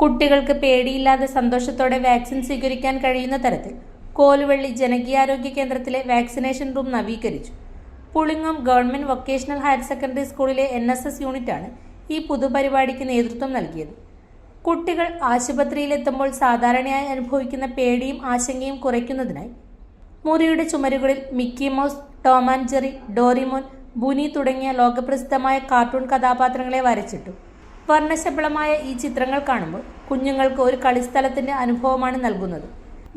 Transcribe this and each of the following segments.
കുട്ടികൾക്ക് പേടിയില്ലാതെ സന്തോഷത്തോടെ വാക്സിൻ സ്വീകരിക്കാൻ കഴിയുന്ന തരത്തിൽ കോലുവള്ളി ജനകീയാരോഗ്യ കേന്ദ്രത്തിലെ vaccination room നവീകരിച്ചു. Pulingom government vocational higher secondary സ്കൂളിലെ എൻ എസ് എസ് യൂണിറ്റാണ് ഈ പുതുപരിപാടിക്ക് നേതൃത്വം നൽകിയത്. കുട്ടികൾ ആശുപത്രിയിലെത്തുമ്പോൾ സാധാരണയായി അനുഭവിക്കുന്ന പേടിയും ആശങ്കയും കുറയ്ക്കുന്നതിനായി മുറിയുടെ ചുമരുകളിൽ Mickey Mouse Tom and Jerry Doraemon Bunny തുടങ്ങിയ ലോകപ്രസിദ്ധമായ കാർട്ടൂൺ കഥാപാത്രങ്ങളെ വരച്ചിട്ടു. വർണശബളമായ ഈ ചിത്രങ്ങൾ കാണുമ്പോൾ കുഞ്ഞുങ്ങൾക്ക് ഒരു കളിസ്ഥലത്തിന്റെ അനുഭവമാണ് നൽകുന്നത്.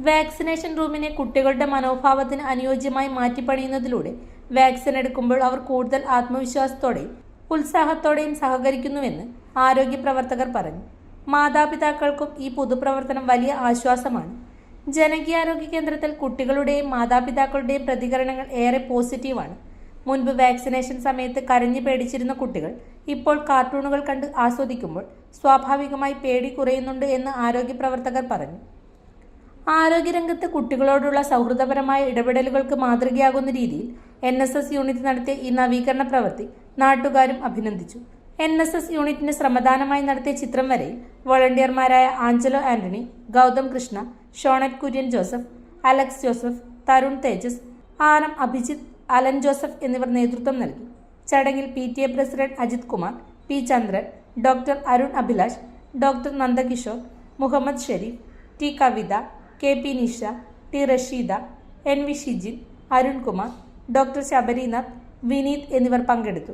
വാക്സിനേഷൻ റൂമിനെ കുട്ടികളുടെ മനോഭാവത്തിന് അനുയോജ്യമായി മാറ്റിപ്പണിയുന്നതിലൂടെ വാക്സിൻ എടുക്കുമ്പോൾ അവർ കൂടുതൽ ആത്മവിശ്വാസത്തോടെയും ഉത്സാഹത്തോടെയും സഹകരിക്കുന്നുവെന്ന് ആരോഗ്യ പ്രവർത്തകർ പറഞ്ഞു. മാതാപിതാക്കൾക്കും ഈ പൊതുപ്രവർത്തനം വലിയ ആശ്വാസമാണ്. ജനകീയാരോഗ്യ കേന്ദ്രത്തിൽ കുട്ടികളുടെയും മാതാപിതാക്കളുടെയും പ്രതികരണങ്ങൾ ഏറെ പോസിറ്റീവാണ്. മുൻപ് വാക്സിനേഷൻ സമയത്ത് കരഞ്ഞു പേടിച്ചിരുന്ന കുട്ടികൾ ഇപ്പോൾ കാർട്ടൂണുകൾ കണ്ട് ആസ്വദിക്കുമ്പോൾ സ്വാഭാവികമായി പേടി കുറയുന്നുണ്ട് എന്ന് ആരോഗ്യ പ്രവർത്തകർ പറഞ്ഞു. ആരോഗ്യരംഗത്ത് കുട്ടികളോടുള്ള സൗഹൃദപരമായ ഇടപെടലുകൾക്ക് മാതൃകയാകുന്ന രീതിയിൽ എൻ എസ് എസ് യൂണിറ്റ് നടത്തിയ ഈ നവീകരണ പ്രവൃത്തി നാട്ടുകാരും അഭിനന്ദിച്ചു. എൻ എസ് എസ് യൂണിറ്റിന് ശ്രമദാനമായി നടത്തിയ ചിത്രം വരയിൽ വോളണ്ടിയർമാരായ ആഞ്ചലോ ആന്റണി ഗൗതം കൃഷ്ണ ഷോണറ്റ് കുര്യൻ ജോസഫ് അലക്സ് ജോസഫ് തരുൺ തേജസ് ആനം അഭിജിത്ത് അലൻ ജോസഫ് എന്നിവർ നേതൃത്വം നൽകി. ചടങ്ങിൽ P T A president Ajith Kumar P Chandran doctor Arun Abhilash doctor Nandakishore Muhammad Shareef T Kavitha K P Nisha T Rasheeda N V Shijin Arunkumar doctor Sabarinath Vineeth എന്നിവർ പങ്കെടുത്തു.